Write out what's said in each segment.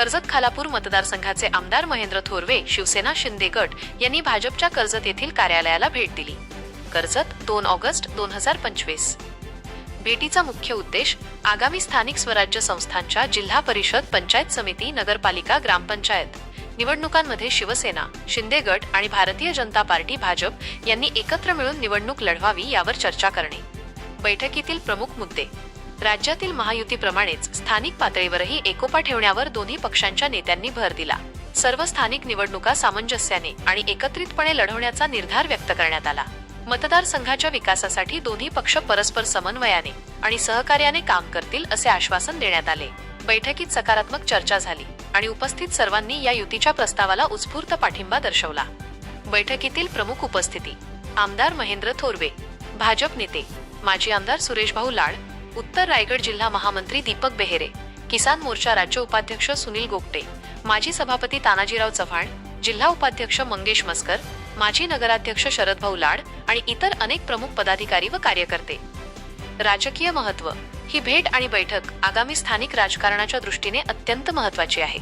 कर्जत खालापूर मतदारसंघाचे आमदार महेंद्र थोरवे शिवसेना शिंदे गट यांनी भाजपच्या कर्जत येथील कार्यालयाला भेट दिली. कर्जत दोन ऑगस्ट दोन हजार पंचवीस. भेटीचा मुख्य उद्देश आगामी स्थानिक स्वराज्य संस्थांच्या जिल्हा परिषद पंचायत समिती नगरपालिका ग्रामपंचायत निवडणुकांमध्ये शिवसेना शिंदे गट आणि भारतीय जनता पार्टी भाजप यांनी एकत्र मिळून निवडणूक लढवावी यावर चर्चा करणे. बैठकीतील प्रमुख मुद्दे राज्यातील महायुतीप्रमाणेच स्थानिक पातळीवरही एकोपा ठेवण्यावर दोन्ही पक्षांच्या नेत्यांनी भर दिला. सर्व स्थानिक निवडणुका सामंजस्याने आणि एकत्रितपणे लढवण्याचा निर्धार व्यक्त करण्यात आला. मतदारसंघाच्या विकासासाठी दोन्ही पक्ष परस्पर समन्वयाने आणि सहकार्याने काम करतील असे आश्वासन देण्यात आले. बैठकीत सकारात्मक चर्चा झाली आणि उपस्थित सर्वांनी या युतीच्या प्रस्तावाला उत्स्फूर्त पाठिंबा दर्शवला. बैठकीतील प्रमुख उपस्थिती आमदार महेंद्र थोरवे भाजप नेते माजी आमदार सुरेशभाऊ लाड उत्तर रायगड जिल्हा महामंत्री दीपक बेहेरे किसान मोर्चा राज्य उपाध्यक्ष सुनील गोपटे माजी सभापती तानाजीराव चव्हाण जिल्हा उपाध्यक्ष मंगेश मस्कर माजी नगराध्यक्ष शरद भाऊ लाड आणि इतर अनेक प्रमुख पदाधिकारी व कार्यकर्ते. राजकीय महत्त्व ही भेट आणि बैठक आगामी स्थानिक राजकारणाच्या दृष्टीने अत्यंत महत्वाची आहे.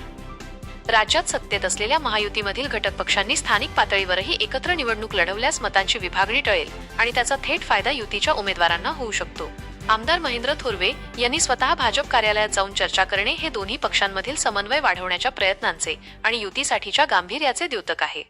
राज्यात सत्तेत असलेल्या महायुतीमधील घटक पक्षांनी स्थानिक पातळीवरही एकत्र निवडणूक लढवल्यास मतांची विभागणी टळेल आणि त्याचा थेट फायदा युतीच्या उमेदवारांना होऊ शकतो. आमदार महेंद्र थोरवे यांनी स्वतः भाजप कार्यालयात जाऊन चर्चा करणे हे दोन्ही पक्षांमधील समन्वय वाढवण्याच्या प्रयत्नांचे आणि युतीसाठीच्या गांभीर्याचे द्योतक आहे.